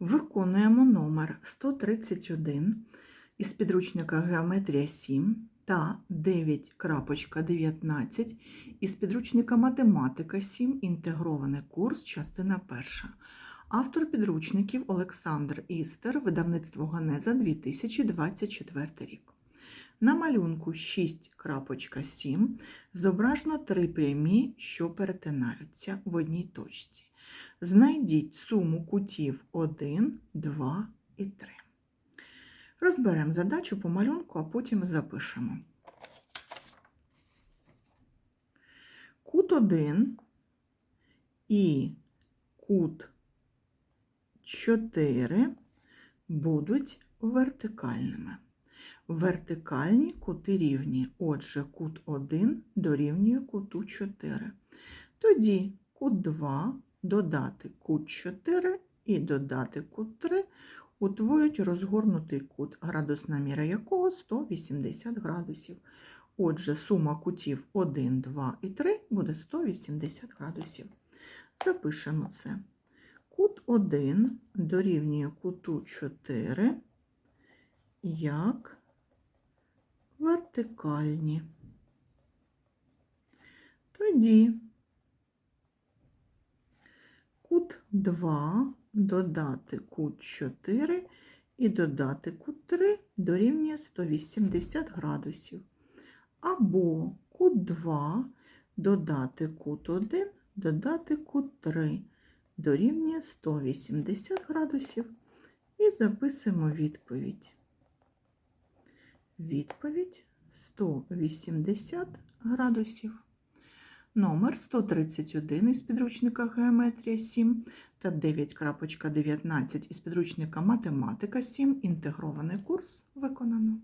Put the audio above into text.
Виконуємо номер 131 із підручника Геометрія 7 та 9.19 із підручника Математика 7. Інтегрований курс, частина 1. Автор підручників Олександр Істер, видавництво Ганеза 2024 рік. На малюнку 6.7 зображено три прямі, що перетинаються в одній точці. Знайдіть суму кутів 1, 2 і 3. Розберемо задачу по малюнку, а потім запишемо. Кут 1 і кут 4 будуть вертикальними. Вертикальні кути рівні. Отже, кут 1 дорівнює куту 4. Тоді кут 2 додати кут 4 і додати кут 3 утворюють розгорнутий кут, градусна міра якого 180 градусів. Отже, сума кутів 1, 2 і 3 буде 180 градусів. Запишемо це. Кут 1 дорівнює куту 4 як вертикальні. Тоді кут 2 додати кут 4 і додати кут 3 дорівнює 180 градусів. Або кут 2 додати кут 1, додати кут 3 дорівнює 180 градусів. І записуємо відповідь. Відповідь 180 градусів. Номер 131 із підручника Геометрія 7 та 9.19 із підручника Математика 7. Інтегрований курс виконано.